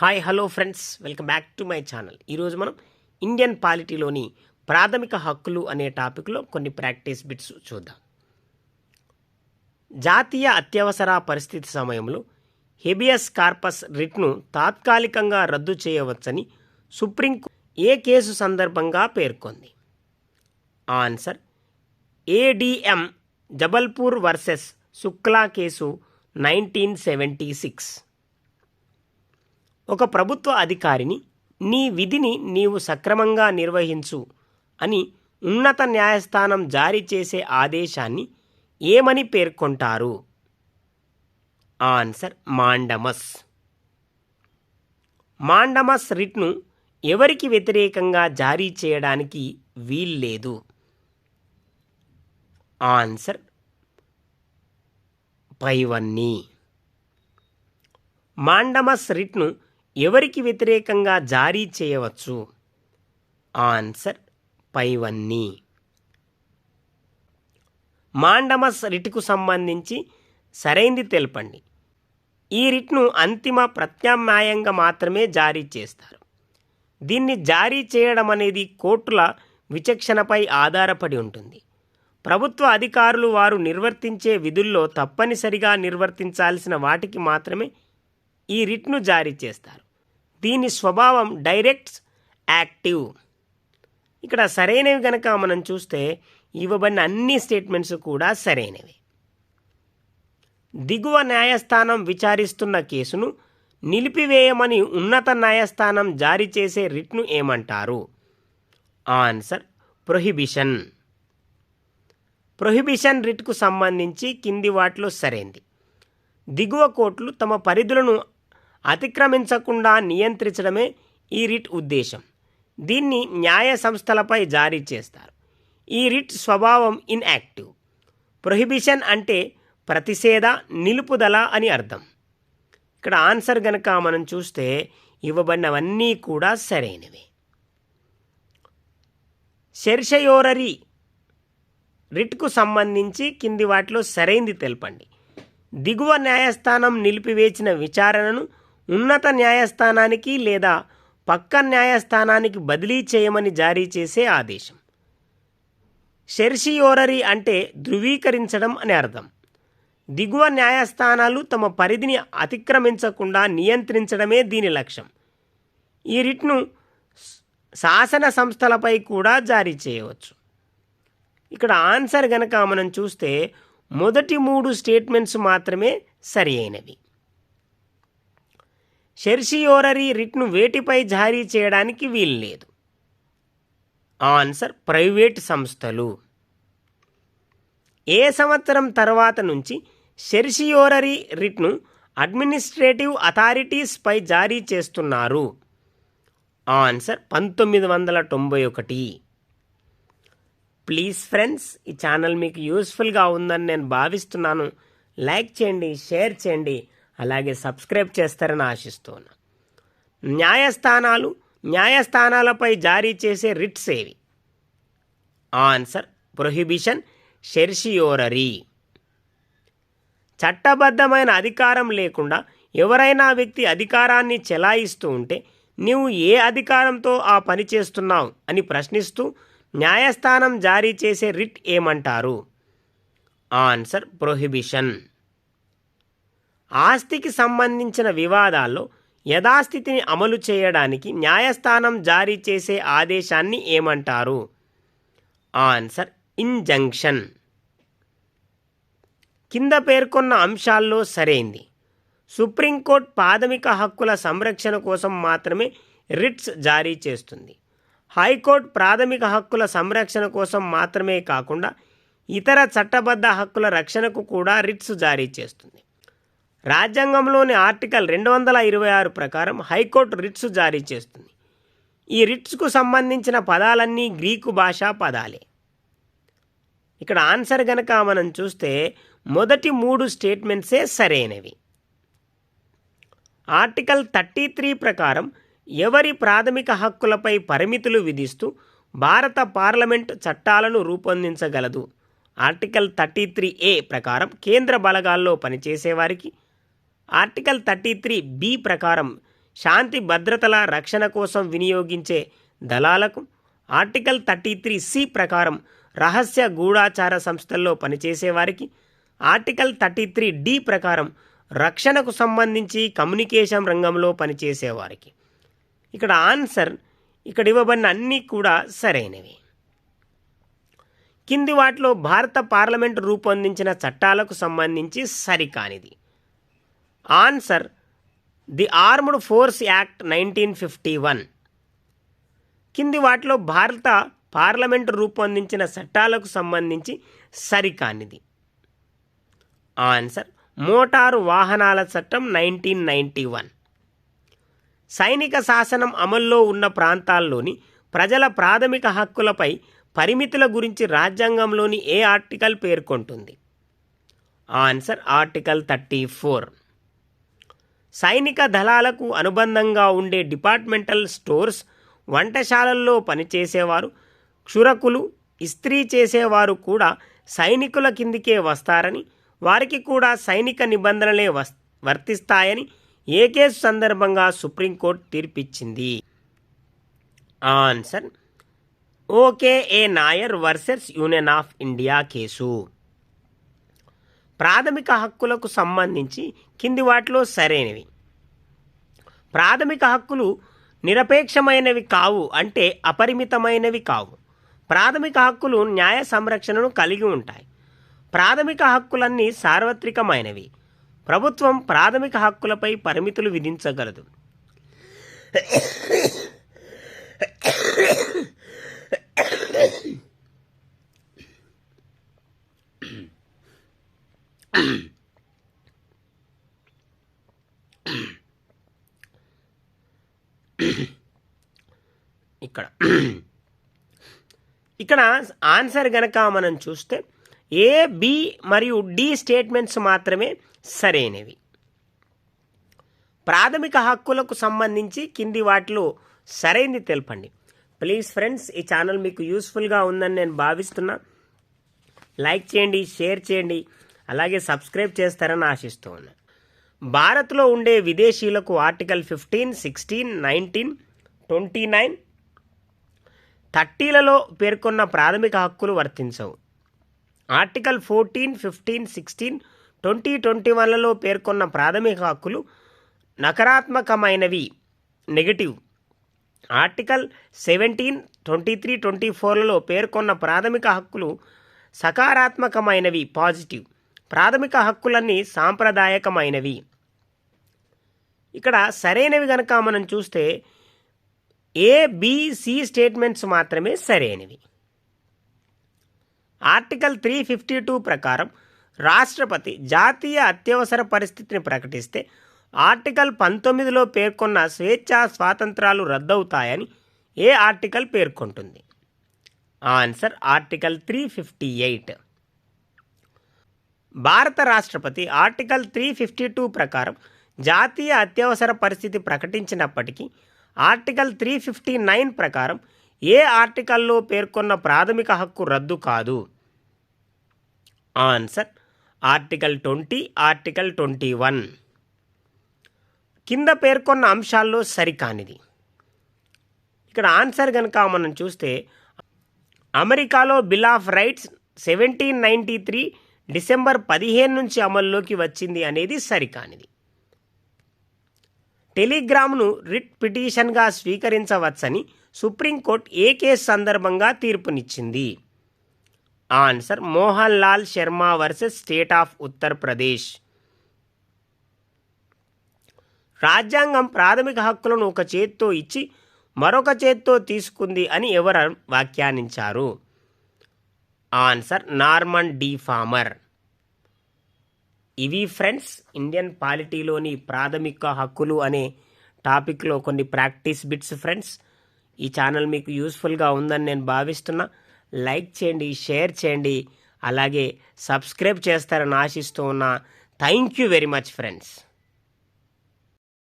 Hi hello friends welcome back to my channel ఈరోజు మనం Indian పాలిటీలోని ప్రాథమిక హక్కులు అనే టాపిక్లో కొన్ని ప్రాక్టీస్ బిట్స్ చూద్దాం. జాతీయ అత్యవసర పరిస్థితి సమయంలో హెబియస్ కార్పస్ రిట్ను తాత్కాలికంగా రద్దు చేయవచ్చని సుప్రీం ఏ కేసు సందర్భంగా పేర్కొంది? Answer ADM Jabalpur versus Shukla case nineteen seventy six ఒక ప్రభుత్వ అధికారిని నీ విధిని నీవు సక్రమంగా నిర్వహించు అని ఉన్నత న్యాయస్థానం జారీ చేసే ఆదేశాన్ని ఏమని పేర్కొంటారు? Answer mandamus. మాండమస్ రిట్ను ఎవరికి వ్యతిరేకంగా జారీ చేయడానికి వీల్లేదు? ఆన్సర్ పైవన్నీ. మాండమస్ రిట్ను ఎవరికి వ్యతిరేకంగా జారీ చేయవచ్చు? ఆన్సర్ పైవన్నీ. మాండమస్ రిట్కు సంబంధించి సరైంది తెలపండి. ఈ రిట్ను అంతిమ ప్రత్యామ్నాయంగా మాత్రమే జారీ చేస్తారు. దీన్ని జారీ చేయడం అనేది కోర్టుల విచక్షణపై ఆధారపడి ఉంటుంది. ప్రభుత్వ అధికారులు వారు నిర్వర్తించే విధుల్లో తప్పనిసరిగా నిర్వర్తించాల్సిన వాటికి మాత్రమే ఈ రిట్ను జారీ చేస్తారు. దీని స్వభావం డైరెక్ట్ యాక్టివ్. ఇక్కడ సరైనవి కనుక మనం చూస్తే ఇవ్వబడిన అన్ని స్టేట్మెంట్స్ కూడా సరైనవి. దిగువ న్యాయస్థానం విచారిస్తున్న కేసును నిలిపివేయమని ఉన్నత న్యాయస్థానం జారీ చేసే రిట్ను ఏమంటారు? Answer prohibition. ప్రొహిబిషన్ రిట్కు సంబంధించి కింది వాటిలో సరైంది. దిగువ కోర్టులు తమ పరిధులను అతిక్రమించకుండా నియంత్రించడమే ఈ రిట్ ఉద్దేశం. దీన్ని న్యాయ సంస్థలపై జారీ చేస్తారు. ఈ రిట్ స్వభావం ఇన్యాక్టివ్. ప్రొహిబిషన్ అంటే ప్రతిషేధ నిలుపుదల అని అర్థం. ఇక్కడ ఆన్సర్ గనక మనం చూస్తే ఇవ్వబడినవన్నీ కూడా సరైనవి. శెర్షయోరరి రిట్కు సంబంధించి కింది వాటిలో సరైంది తెలపండి. దిగువ న్యాయస్థానం నిలిపివేసిన విచారణను ఉన్నత న్యాయస్థానానికి లేదా పక్క న్యాయస్థానానికి బదిలీ చేయమని జారీ చేసే ఆదేశం. షెర్షియోరరీ అంటే ధృవీకరించడం అని అర్థం. దిగువ న్యాయస్థానాలు తమ పరిధిని అతిక్రమించకుండా నియంత్రించడమే దీని లక్ష్యం. ఈ రిట్ను శాసన సంస్థలపై కూడా జారీ చేయవచ్చు. ఇక్కడ ఆన్సర్ గనక మనం చూస్తే మొదటి మూడు స్టేట్మెంట్స్ మాత్రమే సరి అయినవి. షెర్షియోరరీ రిట్ను వేటిపై జారీ చేయడానికి వీల్లేదు. ఆన్సర్ ప్రైవేట్ సంస్థలు. ఏ సంవత్సరం తర్వాత నుంచి షెర్షియోరరీ రిట్ను అడ్మినిస్ట్రేటివ్ అథారిటీస్పై జారీ చేస్తున్నారు? ఆన్సర్ పంతొమ్మిది వందల తొంభై ఒకటి. ప్లీజ్ ఫ్రెండ్స్ ఈ ఛానల్ మీకు యూస్ఫుల్గా ఉందని నేను భావిస్తున్నాను. లైక్ చేయండి షేర్ చేయండి. అలాగే సబ్స్క్రైబ్ చేస్తారని ఆశిస్తున్నా. న్యాయస్థానాలు న్యాయస్థానాలపై జారీ చేసే రిట్స్ ఏవి? Answer prohibition certiorari. చట్టబద్ధమైన అధికారం లేకుండా ఎవరైనా వ్యక్తి అధికారాన్ని చెలాయిస్తూ ఉంటే నీవు ఏ అధికారంతో ఆ పని చేస్తున్నావు? అని ప్రశ్నిస్తూ న్యాయస్థానం జారీ చేసే రిట్ ఏమంటారు? Answer prohibition. ఆస్తికి సంబంధించిన వివాదాల్లో యథాస్థితిని అమలు చేయడానికి న్యాయస్థానం జారీ చేసే ఆదేశాన్ని ఏమంటారు? Answer injunction. కింద పేర్కొన్న అంశాల్లో సరైంది. సుప్రీంకోర్టు ప్రాథమిక హక్కుల సంరక్షణ కోసం మాత్రమే రిట్స్ జారీ చేస్తుంది. హైకోర్టు ప్రాథమిక హక్కుల సంరక్షణ కోసం మాత్రమే కాకుండా ఇతర చట్టబద్ధ హక్కుల రక్షణకు కూడా రిట్స్ జారీ చేస్తుంది. రాజ్యాంగంలోని ఆర్టికల్ రెండు వందల ఇరవై ఆరు ప్రకారం హైకోర్టు రిట్స్ జారీ చేస్తుంది. ఈ రిట్స్కు సంబంధించిన పదాలన్నీ గ్రీకు భాషా పదాలే. ఇక్కడ ఆన్సర్ గనక మనం చూస్తే మొదటి మూడు స్టేట్మెంట్సే సరైనవి. ఆర్టికల్ థర్టీ త్రీ ప్రకారం ఎవరి ప్రాథమిక హక్కులపై పరిమితులు విధిస్తూ భారత పార్లమెంట్ చట్టాలను రూపొందించగలదు. ఆర్టికల్ థర్టీ త్రీ ఏ ప్రకారం కేంద్ర బలగాల్లో పనిచేసేవారికి ఆర్టికల్ థర్టీ త్రీ బి ప్రకారం శాంతి భద్రతల రక్షణ కోసం వినియోగించే దళాలకు ఆర్టికల్ థర్టీ త్రీ సి ప్రకారం రహస్య గూఢాచార సంస్థల్లో పనిచేసేవారికి ఆర్టికల్ థర్టీ త్రీ డి ప్రకారం రక్షణకు సంబంధించి కమ్యూనికేషన్ రంగంలో పనిచేసేవారికి. ఇక్కడ ఆన్సర్ ఇక్కడ ఇవ్వబడిన అన్నీ కూడా సరైనవి. కింది వాటిలో భారత పార్లమెంటు రూపొందించిన చట్టాలకు సంబంధించి సరికానిది. Answer the armed force act nineteen fifty one. కింది వాటిలో భారత పార్లమెంటు రూపొందించిన చట్టాలకు సంబంధించి సరికానిది. ఆన్సర్ మోటారు వాహనాల చట్టం నైన్టీన్ నైంటీ వన్. సైనిక శాసనం అమల్లో ఉన్న ప్రాంతాల్లోని ప్రజల ప్రాథమిక హక్కులపై పరిమితుల గురించి రాజ్యాంగంలోని ఏ ఆర్టికల్ పేర్కొంటుంది? Answer article thirty four. సైనిక దళాలకు అనుబంధంగా ఉండే డిపార్ట్మెంటల్ స్టోర్స్ వంటశాలల్లో పనిచేసేవారు క్షురకులు ఇస్త్రీ చేసేవారు కూడా సైనికుల కిందికే వస్తారని వారికి కూడా సైనిక నిబంధనలే వస్ వర్తిస్తాయని ఏ కేసు సందర్భంగా supreme court తీర్పిచ్చింది. Answer O K A Nair versus union of India case. ప్రాథమిక హక్కులకు సంబంధించి కింది వాటిలో సరైనవి. ప్రాథమిక హక్కులు నిరపేక్షమైనవి కావు అంటే అపరిమితమైనవి కావు. ప్రాథమిక హక్కులు న్యాయ సంరక్షణను కలిగి ఉంటాయి. ప్రాథమిక హక్కులన్నీ సార్వత్రికమైనవి. ప్రభుత్వం ప్రాథమిక హక్కులపై పరిమితులు విధించగలదు. ఇక్కడ. ఇక్కడ ఆన్సర్ గనక మనం చూస్తే ఏ బి మరియు డి స్టేట్మెంట్స్ మాత్రమే సరైనవి. ప్రాథమిక హక్కులకు సంబంధించి కింది వాటిలో సరైనది తెలపండి. ప్లీజ్ ఫ్రెండ్స్ ఈ ఛానల్ మీకు యూస్ఫుల్గా ఉందని నేను భావిస్తున్నా. లైక్ చేయండి షేర్ చేయండి అలాగే సబ్స్క్రైబ్ చేస్తారని ఆశిస్తూ ఉన్నాను భారత్లో ఉండే విదేశీయులకు article fifteen sixteen nineteen twenty nine థర్టీలలో పేర్కొన్న ప్రాథమిక హక్కులు వర్తించవు. Article fourteen fifteen sixteen twenty twenty వన్లలో పేర్కొన్న ప్రాథమిక హక్కులు నకారాత్మకమైనవి. Negative. Article seventeen twenty three twenty ఫోర్లలో పేర్కొన్న ప్రాథమిక హక్కులు సకారాత్మకమైనవి పాజిటివ్. ప్రాథమిక హక్కులన్నీ సాంప్రదాయకమైనవి. ఇక్కడ సరైనవి కనుక మనం చూస్తే ఏ బిసి స్టేట్మెంట్స్ మాత్రమే సరైనవి. ఆర్టికల్ త్రీ ఫిఫ్టీ టూ ప్రకారం రాష్ట్రపతి జాతీయ అత్యవసర పరిస్థితిని ప్రకటిస్తే ఆర్టికల్ పంతొమ్మిదిలో పేర్కొన్న స్వేచ్ఛా స్వాతంత్రాలు రద్దవుతాయని ఏ ఆర్టికల్ పేర్కొంటుంది? Answer article three fifty eight భారత రాష్ట్రపతి ఆర్టికల్ త్రీ ఫిఫ్టీ టూ ప్రకారం జాతీయ అత్యవసర పరిస్థితి ప్రకటించినప్పటికీ ఆర్టికల్ త్రీ ఫిఫ్టీ నైన్ ప్రకారం ఏ ఆర్టికల్లో పేర్కొన్న ప్రాథమిక హక్కు రద్దు కాదు? Answer article twenty article twenty one. కింద పేర్కొన్న అంశాల్లో సరికానిది. ఇక్కడ ఆన్సర్ కనుక మనం చూస్తే అమెరికాలో bill of rights seventeen ninety three December పదిహేను నుంచి అమల్లోకి వచ్చింది అనేది సరికానిది. టెలిగ్రామ్ను రిట్ పిటిషన్గా స్వీకరించవచ్చని సుప్రీంకోర్టు ఏ కేసు సందర్భంగా తీర్పునిచ్చింది? Answer Mohan Lal Sharma versus state of Uttar Pradesh రాజ్యాంగం ప్రాథమిక హక్కులను ఒక చేత్తో ఇచ్చి మరొక చేత్తో తీసుకుంది అని ఎవరు వ్యాఖ్యానించారు? Answer Norman D. ఫామర్. ఇవి ఫ్రెండ్స్ ఇండియన్ పాలిటీలోని ప్రాథమిక హక్కులు అనే టాపిక్లో కొన్ని ప్రాక్టీస్ బిట్స్ ఫ్రెండ్స్. ఈ ఛానల్ మీకు యూస్ఫుల్గా ఉందని నేను భావిస్తున్నా. లైక్ చేయండి షేర్ చేయండి అలాగే సబ్స్క్రైబ్ చేస్తారని ఆశిస్తూ ఉన్నా. Thank you very much friends.